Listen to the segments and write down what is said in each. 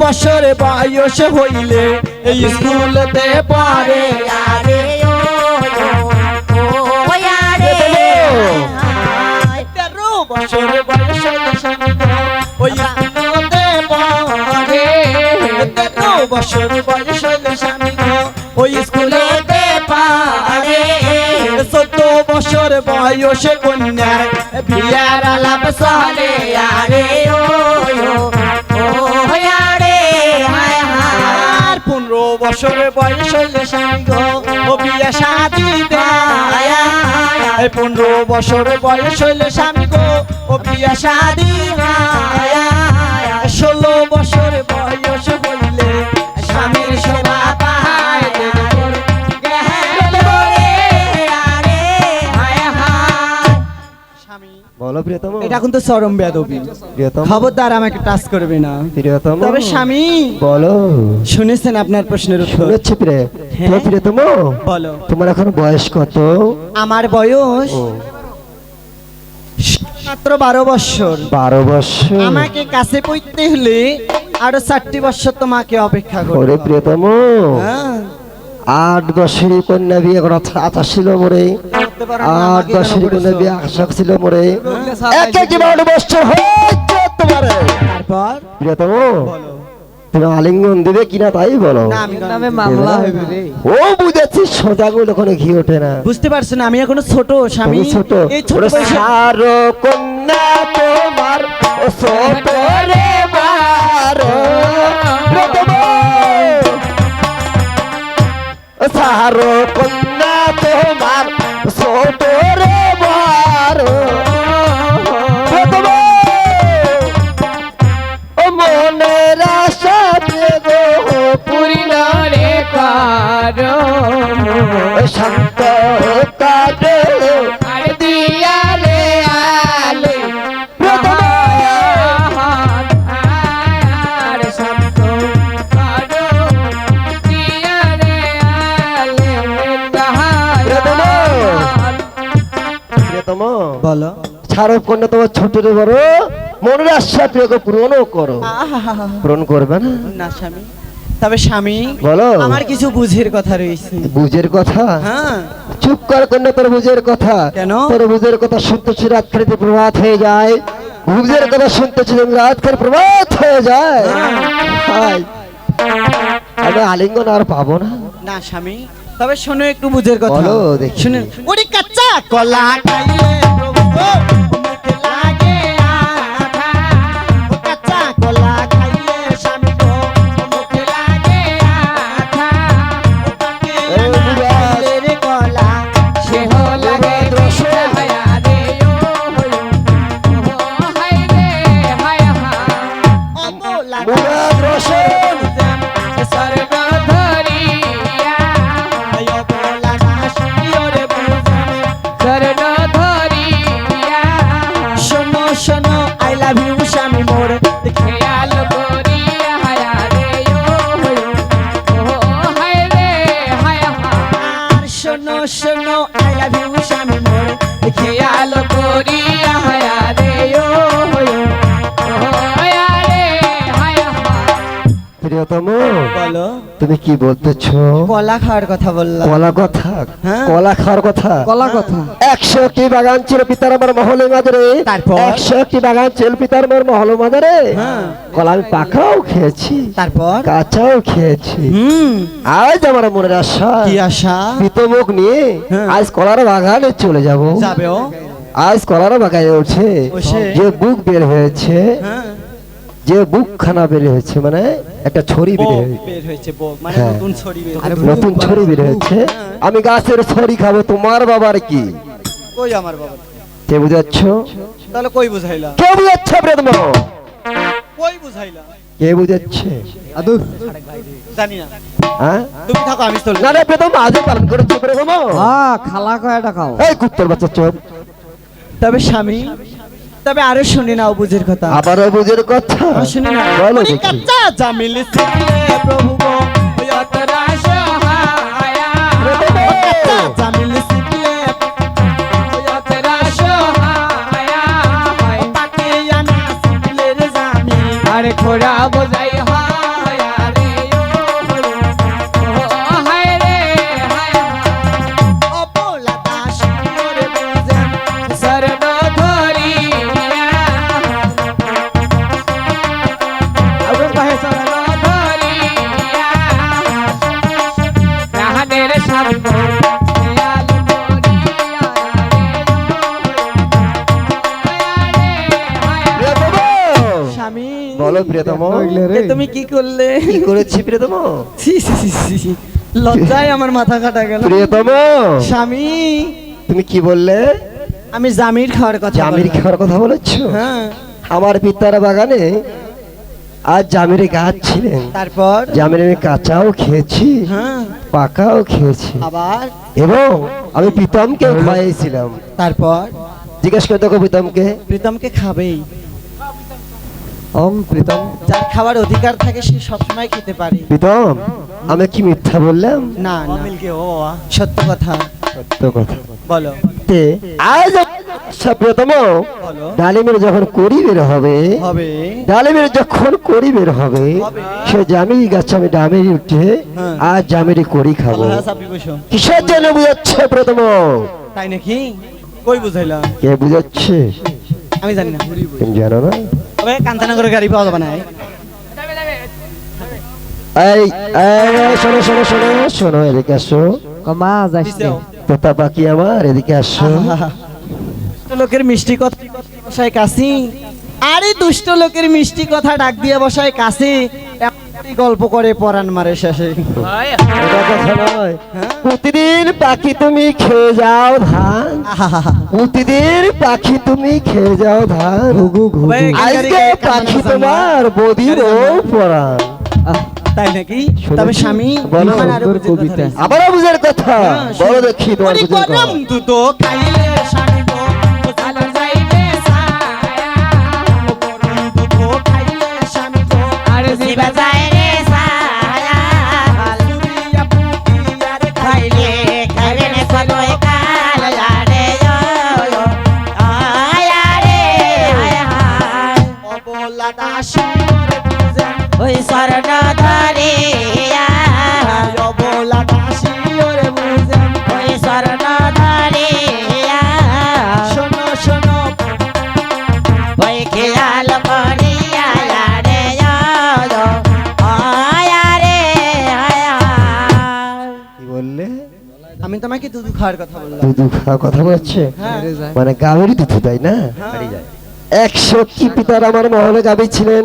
বছর বয়স হইলে এই স্কুলতে পড়ে আরে তেরো বছর বয়স ওই স্কুলতে পড়ে তেরো বছর বয়স ওই স্কুলতে পড়ে। চোদ্দ বছর বয়স কন্যার বিয়ার আলাপ সহলে আরে ও। বছর বয়স হইলে স্বামী গো ও বিয়া শাদি পনেরো বছর বয়স হইলে স্বামী গো ও বিয়া শাদি ষোলো বছর বয়স হইলে স্বামীর সেবা প্রিয়তম। এটা কিন্তু চরম বেদবি প্রিয়তম। খবরদার আমাকে টাচ করবে না। প্রিয়তম। তবে স্বামী বলো। শুনেছেন আপনার প্রশ্নের উত্তর? শুনেছি প্রিয় হ্যাঁ। প্রিয়তম। বলো। তোমার এখন বয়স কত? আমার বয়স মাত্র বারো বছর। বারো বছর। আমাকে কাছে পড়তে হলে আরও চারটি বছর তোমাকে অপেক্ষা করবে প্রিয়তম। হ্যাঁ, আট বছরের কন্যা বিয়ে করা আশা ছিল মোরে। কেন বছরের কন্যা বিয়ে আশা ছিল মোরে। এক এক বারো বছর হয়েছে তোমার। তারপর? প্রিয়তম তুমি আলিঙ্গন দেবে কিনা তাই বলো। নামে মামলা হইবে রে। ও বুঝেছি সোজাগুলো ওখানে ঘি ওঠে না। বুঝতে পারছ না আমি এখনও ছোট স্বামী। ছোট। এই ছোট সারো কন্যা তোমার ও ছোট রে বার সারো কন্যা তোমার মনের আশা গো পুরিল রে কারও। প্রিয়তম বলো। ছাড়ো কন্যা তোমার ছোট বড় মনের আশা প্রিয়কে পূরণও করো। পূরণ করবে না? না স্বামী। তবে স্বামী বলো। আমার কিছু বুঝের কথা রয়েছে। বুঝের কথা? হ্যাঁ। চুপ কর কন্যা তোর বুঝের কথা। কেন? তোর বুঝের কথা শুনতেছি রাত খেতে প্রভাত হয়ে যায়। বুঝের কথা শুনতেছি রাত খেতে প্রভাত হয়ে যায়। হায়। আমি আলিঙ্গন আর পাবো না। না স্বামী। তবে শোনো একটু বুঝের কথা। বলো দেখি। শুনেন ওরে কাচ্চা কলা খাইলে প্রিয়তম বলো। তুমি কি বলতেছ? কলা খাওয়ার কথা বললাম। কলা কথা? হ্যাঁ। কলা খাওয়ার কথা? কলা কথা। একশো একটি বাগান ছিল পিতার আমার মহলের মাঝারে। তারপর? একশো একটি বাগান ছিল পিতার আমার মহলের মাঝারে। হ্যাঁ। কলা আমি পাকাও খেয়েছি। তারপর? কাঁচাও খেয়েছি। আজ আমার মনের আশা। কি আশা? পিতমুখ নিয়ে হ্যাঁ। আজ কলার বাগানে চলে যাব। যাবে ও আজ কলার বাগানে উঠে যে বুক বের হয়েছে হ্যাঁ। যে বুক খানা বের হয়েছে মানে একটা ছড়ি বের হয়েছে। বের মানে হ্যাঁ। নতুন ছড়ি বের আরে হয়েছে। নতুন ছড়ি বের হয়েছে। আমি গাছের ছড়ি খাব তোমার বাবার কি? কই আমার বাবা? কে বুঝাচ্ছ? তাহলে কই বুঝাইলা? কে বুঝাচ্ছে প্রেতম কই বুঝাইলা? কে বুঝাচ্ছে? আদু। জানি না। হ্যাঁ তুমি থাকো আমি চলে। না রে প্রথম আজও পালন করে করেছে প্রেতম হ্যাঁ খালা কয়টা খাও। এই কুত্তর বাচ্চা চোপ। তবে স্বামী তবে আরও শুনি নাও বুঝের কথা। আবারও বুঝের কথা? শুনি না বলো দেখি। জামিল শিখলে প্রভু গো অতরা সহায়া। জামিল শিখলে অতরা সহায়া। তাকে আনা শিখলে রে আরে খোরা বোঝাই করলে? কি করেছি প্রিয়তম? ছি, ছি, ছি। লজ্জায় আমার মাথা কাটা গেল। প্রিয়তম! স্বামী! তুমি কি বললে? আমি জামির খাওয়ার কথা জামির খাওয়ার কথা বলেছ? হ্যাঁ। আমার পিতার বাগানে আজ জামিরে গাছ ছিলেন। তারপর? জামির আমি কাঁচাও খেয়েছি হ্যাঁ। পাকাও খেয়েছি। আবার? এবং আমি প্রীতমকে খাইয়েছিলাম। তারপর? জিজ্ঞেস করে দেখো প্রীতমকে। প্রীতমকে খাবেই। অং প্রীতম। যার খাবার অধিকার থাকে সে সবসময় খেতে পারে। প্রীতম আমি কি মিথ্যা বললাম? না না। সত্য কথা। সত্য কথা। বলো। আজ আচ্ছা, ডালিমের যখন করি বের হবে হবে। ডালিমের যখন করি বের হবে হবে। সে জামিরি গাছ আমি ডামেরি উঠে। আজ জামিরি করি খাব। কিসের জন্য বুঝাচ্ছে প্রথম তাই নাকি? কই বুঝাইলাম কে বুঝাচ্ছে? আমি জানি না। তুমি জানো না? তবে কান্তানগরের গাড়ি পাওয়া যাবে না এই। এই এই, শোনো শোনো শোনো শোনো এদিকে আসো মাছ আসছে দিছেও। তোতা পাখি আমার এদিকে আসো আহা। দুষ্ট লোকের মিষ্টি কথা বসায় কাশি আরে দুষ্ট লোকের মিষ্টি কথা ডাক দিয়ে বসায় কাশি গল্প করে পরাণ মারে শেষে? প্রতিদিন পাখি তুমি খেয়ে যাও ধান। প্রতিদিন পাখি তুমি খেয়ে যাও ধান। আজকে পাখি তোমার বদির পড়ান তাই নাকি? তবে স্বামী। আবারও বুঝার কথা। হ্যাঁ, বলো দেখি তোমার বুঝার কথা। ওই স্বর্ণ অবলা ওই স্বর্ণ শোনো শোনো ওই খেয়াল করিয়া রে হায় হায় কি বললে? আমি তোমাকে দুধ খাওয়ার কথা বললাম। দুধু কথা বলছে? হ্যাঁ। মানে গাভীরই দুধ তাই না? একশোটি পিতার আমার মহলে গাভী ছিলেন।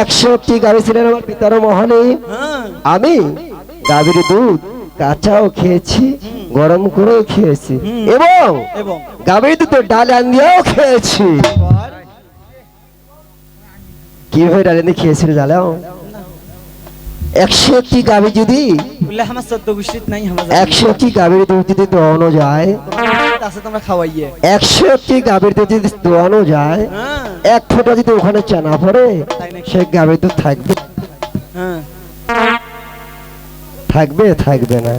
একশোটি গাভী ছিলেন আমার পিতার মহলে। হ্যাঁ। আমি গাভীর দুধ কাঁচাও খেয়েছি গরম করেও খেয়েছি। এবং এবং গাভীর দুধ ডাল দিয়েও খেয়েছি। কীভাবে ডাল দিয়ে খেয়েছিল জানাও একশোটি গাভী যদি একশোটি গাভীর দুধ যদি দোয়ানো যায় আছে তোমরা খাওয়াইয়ে। একশোটি গাভীর দুধ যদি দোয়ানো যায় হ্যাঁ। এক ফোঁটা যদি ওখানে চানা পড়ে সে গাভীর দুধ থাকবে। হ্যাঁ। থাকবে থাকবে না।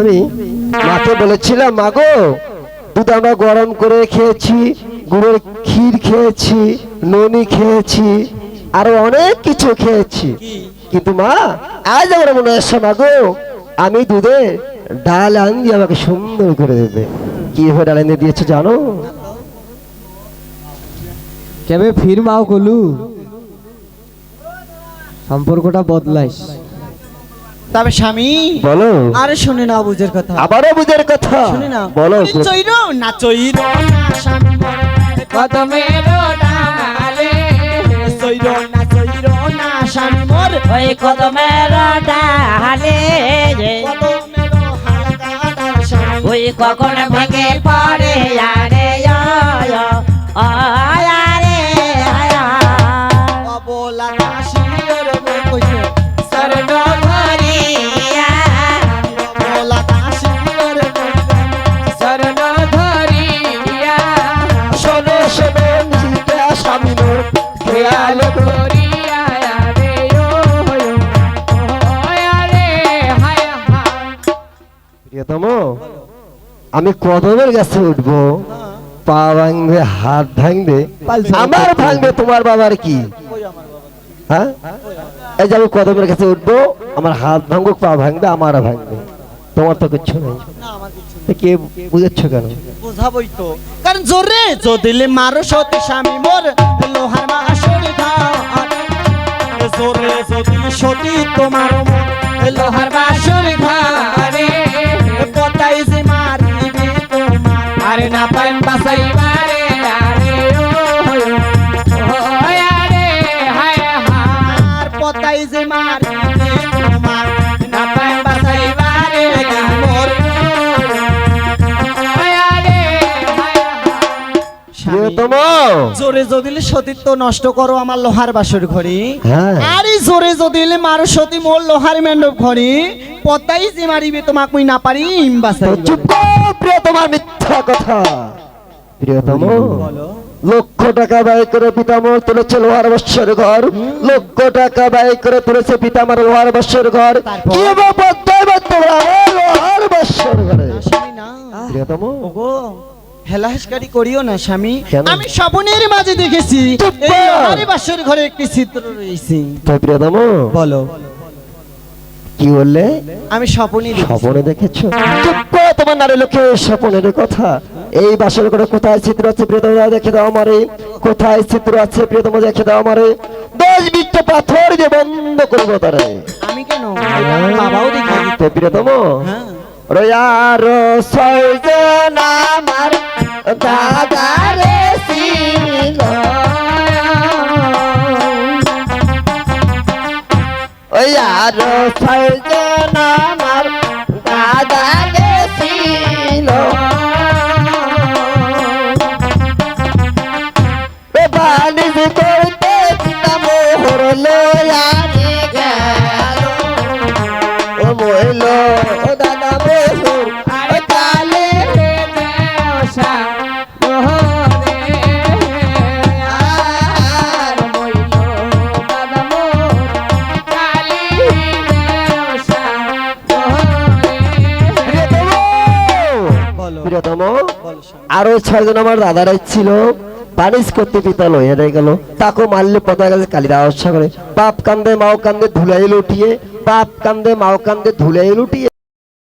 আমি মাকে বলেছিলাম মাগো দুধ আমরা গরম করে খেয়েছি গুড়ের ক্ষীর খেয়েছি ননি খেয়েছি আরও অনেক কিছু খেয়েছি। কিন্তু মা আজ আমার মনে হচ্ছে মাগো আমি দুধে ডাল আন দিয়ে আমাকে সুন্দর করে দেবে। কীভাবে ডাল এনে দিয়েছে জানো? কেবে ফির মাও কলু? সম্পর্কটা বদলাইস। তবে স্বামী বলো। আরে শুনে না বুঝের কথা। আবারও বুঝের কথা। শুনে না। বলো চৈর না স্বামী কত ডালে চৈর না চৈর না স্বামী মোর ওই কদমের ডালে কত মেরো হালকা ডাল ওই কখন ভেঙে পড়ে? আরে আরে অবলা বউ কইছে স্বর্ণ ধরিয়া। অবলা দাসীর স্বর্ণ ধরিয়া। শোনো শোনো খেয়াল হায় হায়। প্রিয়তম আমি কদমের গাছে উঠবো পা ভাঙবে হাত ভাঙবে আমার ভাঙবে তোমার বাবার কি? হ্যাঁ? এই যে আমি কদমের কাছে উঠবো আমার হাত ভাঙবো পা ভাঙবে আমারও ভাঙবে। তোমার তো কিচ্ছু নেই। কে বুঝাচ্ছ কেন? বুঝাবই তো। কারণ জোরে যদিলে মারো সতী স্বামী মোর লোহার মা আসল জোরে যদি সতী তোমার লোহার বাসর ঘরে আরে না পাইন বাসাই প্রিয়তম জোরে যদি সতীত্ব নষ্ট করো আমার লোহার বাসর ঘরে হ্যাঁ। আরে জোরে যদি মারো সতী মোর লোহার মেন্ডব ঘরে পতাই যে মারিবে তোমাক মুই না পারি বাসাই চুপ কর, প্রিয়তমার মিথ্যা কথা। প্রিয়তম বলো। লক্ষ টাকা ব্যয় করে পিতামর তুলেছে লোহার বৎসর ঘর। লক্ষ টাকা ব্যয় করে তুলেছে পিতামার লোহার বৎসর ঘর। কি লোহার বৎসর ঘরে। প্রিয়তম ওগো। হেলাহেসকারি করিও না স্বামী। আমি স্বপ্নের মাঝে দেখেছি। বাসর ঘরে একটি চিত্র রয়েছে। বলো। কি বললে? আমি স্বপ্নই দেখেছি। স্বপনে দেখেছ? তোমার নারী লোকে স্বপনের কথা। এই বাসর করে কোথায় চিত্র আছে প্রিয়তম? দেখে দাও আমারে। কোথায় চিত্র আছে প্রিয়তম? দেখে দাও আমারে। দশ বিটটা পাথর দিয়ে বন্ধ করব তারে। আমি কেন? বাবাও দেখে তো প্রিয়তম হ্যাঁ। রয়ার সয়জন আমার দাদারে ছিল ওয়ার সয়জন আমার ছয়জন আমার দাদারাই ছিল। পানিশ করতে পিতা লইয়া নিয়ে গেল। তাকে মারলে পতা গেছে কালিরা অবস্থা করে। বাপ কান্দে, মাও কান্দে ধুলাই লুটিয়ে। বাপ কান্দে, মাও কান্দে ধুলাই লুটিয়ে।